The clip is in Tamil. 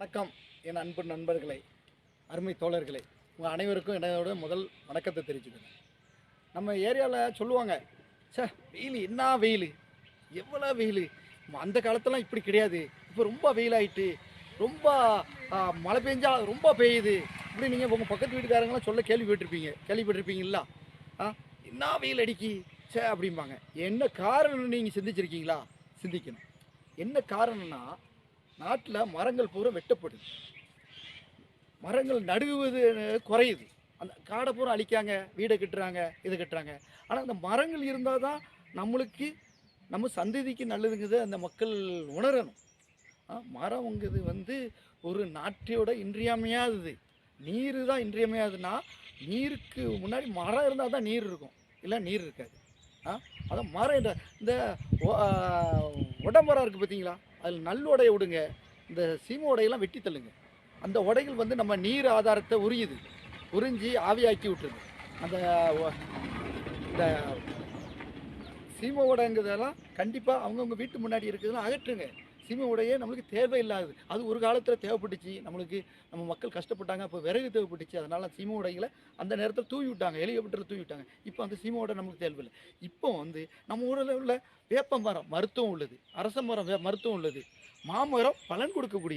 வணக்கம் என் அன்பு நண்பர்களே அருமை தோழர்களே. உங்கள் அனைவருக்கும் என்னோட முதல் வணக்கத்தை தெரிவிச்சுக்கிறேன். நம்ம ஏரியாவில் சொல்லுவாங்க ச்சே வெயில் என்ன வெயில்? எவ்வளோ வெயில்? அந்த காலத்தெல்லாம் இப்படி கிடையாது. இப்போ ரொம்ப வெயிலாயிட்டு ரொம்ப மழை பெஞ்சா ரொம்ப பெய்யுது. இப்படி நீங்கள் உங்கள் பக்கத்து வீட்டுக்காரங்களாம் சொல்ல கேள்விப்பட்டிருப்பீங்க. கேள்விப்பட்டிருப்பீங்களா ஆ என்ன வெயில் அடிக்கி? சே அப்படிம்பாங்க. என்ன காரணம்னு நீங்கள் சிந்திச்சிருக்கீங்களா? சிந்திக்கணும். என்ன காரணம்னா நாட்டில் மரங்கள் பூரா வெட்டப்படுது. மரங்கள் நடுவது குறையுது. அந்த காடை பூரா அழிக்காங்க வீடை கட்டுறாங்க இதை கட்டுறாங்க. ஆனால் அந்த மரங்கள் இருந்தால் தான் நம்மளுக்கு நம்ம சந்ததிக்கு நல்லதுங்கிறத அந்த மக்கள் உணரணும். ஆ, மரம்ங்கிறது வந்து ஒரு நாட்டையோட இன்றியமையாதது. நீர் தான் இன்றியமையாதுன்னா நீருக்கு முன்னாடி மரம் இருந்தால் தான் நீர் இருக்கும். இல்லை நீர் இருக்காது. ஆ அதான் மரம் இந்த இந்த இருக்குது பார்த்தீங்களா? அதில் நல்ல உடையை விடுங்க. இந்த சீம உடையெல்லாம் வெட்டி தள்ளுங்க. அந்த உடைகள் வந்து நம்ம நீர் ஆதாரத்தை உரியுது உறிஞ்சி ஆவியாக்கி விட்டுருது. அந்த இந்த சீம உடைங்கிறதெல்லாம் கண்டிப்பாக அவங்கவுங்க வீட்டு முன்னாடி இருக்கிறதெல்லாம் அகற்றுங்க. சிமி உடையே நம்மளுக்கு தேவையில்லாது அது ஒரு காலத்தில் தேவைப்பட்டுச்சு. நம்மளுக்கு நம்ம மக்கள் கஷ்டப்பட்டாங்க. அப்போ விறகு தேவைப்பட்டுச்சு. அதனால் சிமி உடைகளை அந்த நேரத்தில் தூவி விட்டாங்க. ஹெலிகாப்டரில் தூவி விட்டாங்க. இப்போ அந்த சீம உடை நமக்கு தேவையில்லை. இப்போ வந்து நம்ம ஊரில் உள்ள வேப்ப மரம் மருத்துவம் உள்ளது. அரச மரம் வே- மருத்துவம் உள்ளது. மாமரம் பலன் கொடுக்கக்கூடிய